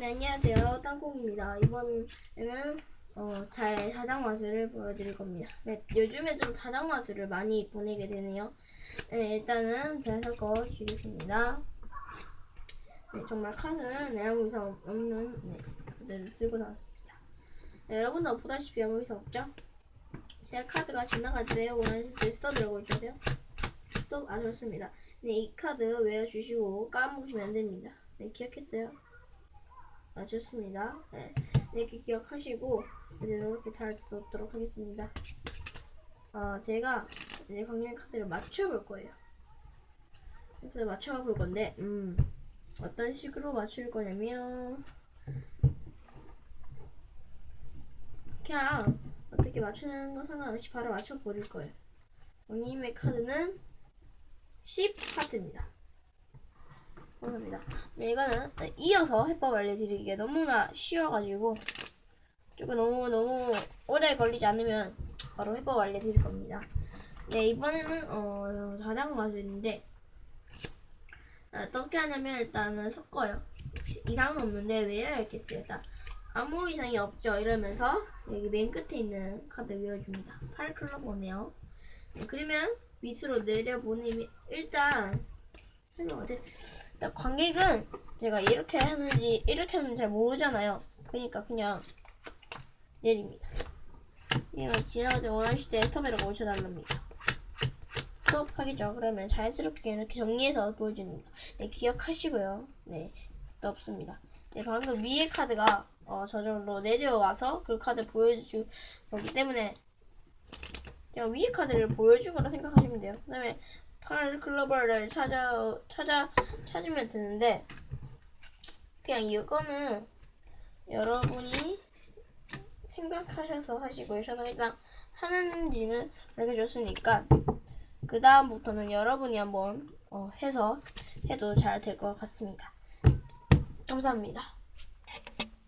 네, 안녕하세요. 땅콩입니다. 이번에는 어, 잘 자장 마술을 보여드릴 겁니다. 네, 요즘에 좀 자장 마술을 많이 보내게 되네요. 네, 일단은 잘 섞어 주겠습니다. 네, 정말 카드는 네, 아무 이상 없는 네, 카드를 들고 나왔습니다. 네, 여러분도 보다시피 아무 이상 없죠? 제가 카드가 지나갈 때 원하실 때 스톱이라고 돼요. 스톱 아 좋습니다. 네, 이 카드 외워주시고 까먹으시면 안 됩니다. 네, 기억했어요? 아, 좋습니다. 네, 네, 이렇게 기억하시고 이제 이렇게 잘 넣도록 하겠습니다. 아, 제가 이제 강렬 카드를 맞춰볼 거예요. 이렇게 맞춰볼 건데, 음, 어떤 식으로 맞출 거냐면 그냥 어떻게 맞추는 거 상관없이 바로 맞춰버릴 거예요. 원님의 카드는 10 하트입니다. 감사합니다. 네, 이거는 이어서 해법 알려드리기에 너무나 쉬워가지고 조금 너무 너무 오래 걸리지 않으면 바로 해법 알려드릴 겁니다. 네, 이번에는 어 자장 마술인데 아, 어떻게 하냐면 일단은 섞어요. 이상은 없는데 외워야 겠어요 일단 아무 이상이 없죠. 이러면서 여기 맨 끝에 있는 카드 외워줍니다. 8클럽 오네요. 네, 그러면 밑으로 내려보내면 일단 설명 어때? 관객은 제가 이렇게 하는지 이렇게 하는지 잘 모르잖아요. 그러니까 그냥 내립니다. 이거 지나갈 때 원하실 때 스톱이라고 오셔달랍니다. 스톱 하겠죠. 그러면 자연스럽게 이렇게 정리해서 보여줍니다. 네, 기억하시고요. 네, 또 없습니다. 네, 방금 위에 카드가 어, 저절로 내려와서 그 카드 보여주 거기 때문에 그냥 위에 카드를 보여준 거라 생각하시면 돼요. 그 다음에 파란 클로버를 찾아 찾아 찾으면 되는데 그냥 이거는 여러분이 생각하셔서 하시고요. 저는 일단 하는지는 알려줬으니까 그 다음부터는 여러분이 한번 어, 해서 해도 잘 될 것 같습니다. 감사합니다.